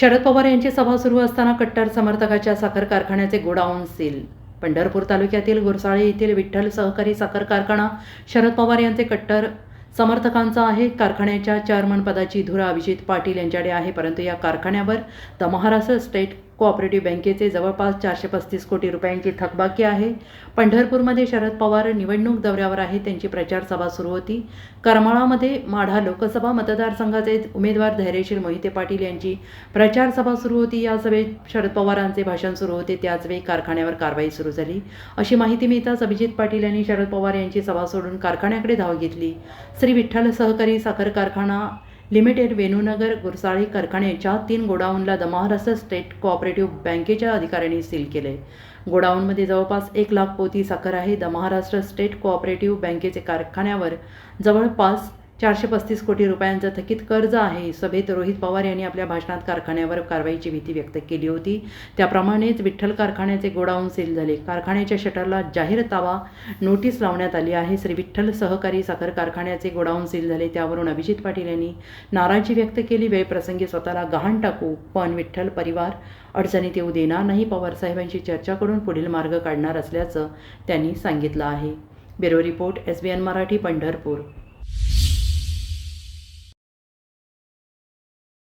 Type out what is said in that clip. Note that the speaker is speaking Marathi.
शरद पवार यांची सभा सुरू असताना कट्टर समर्थकाच्या साखर कारखान्याचे गोडाऊन सील. पंढरपूर तालुक्यातील गुरसाळे येथील विठ्ठल सहकारी साखर कारखाना शरद पवार यांचे कट्टर समर्थकांचा आहे. कारखान्याच्या चेअरमन पदाची धुरा अभिजित पाटील यांच्याकडे आहे परंतु या कारखान्यावर द महाराष्ट्र स्टेट कोऑपरेटिव्ह बँकेचे जवळपास चारशे पस्तीस कोटी रुपयांची थकबाकी आहे. पंढरपूरमध्ये शरद पवार निवडणूक दौऱ्यावर आहे त्यांची प्रचार सभा सुरू होती. करमाळामध्ये माढा लोकसभा मतदारसंघाचे उमेदवार धैर्यशील मोहिते पाटील यांची प्रचार सभा सुरू होती. या सभेत शरद पवारांचे भाषण सुरू होते. त्याचवेळी कारखान्यावर कारवाई सुरू झाली. अशी माहिती मिळताच अभिजित पाटील यांनी शरद पवार यांची सभा सोडून कारखान्याकडे धाव घेतली. श्री विठ्ठल सहकारी साखर कारखाना लिमिटेड वेणूनगर गुरसाळी कारखान्याच्या तीन गोडाऊनला द महाराष्ट्र स्टेट कोऑपरेटिव्ह बँकेच्या अधिकाऱ्यांनी सील केले. गोडाऊनमध्ये जवळपास एक लाख पोती साखर आहे. द महाराष्ट्र स्टेट कोऑपरेटिव्ह बँकेचे कारखान्यावर जवळपास चारशे पस्तीस कोटी रुपयांचं थकीत कर्ज आहे. सभेत रोहित पवार यांनी आपल्या भाषणात कारखान्यावर कारवाईची भीती व्यक्त केली होती. त्याप्रमाणेच विठ्ठल कारखान्याचे गोडाऊन सील झाले. कारखान्याच्या शटरला जाहीर ताबा नोटीस लावण्यात आली आहे. श्री विठ्ठल सहकारी साखर कारखान्याचे गोडाऊन सील झाले. त्यावरून अभिजित पाटील यांनी नाराजी व्यक्त केली. वेळप्रसंगी स्वतःला गहाण टाकू पण विठ्ठल परिवार अडचणीत येऊ देणार नाही. पवारसाहेबांशी चर्चा करून पुढील मार्ग काढणार असल्याचं त्यांनी सांगितलं आहे. Bureau report S B N Marathi Pandharpur.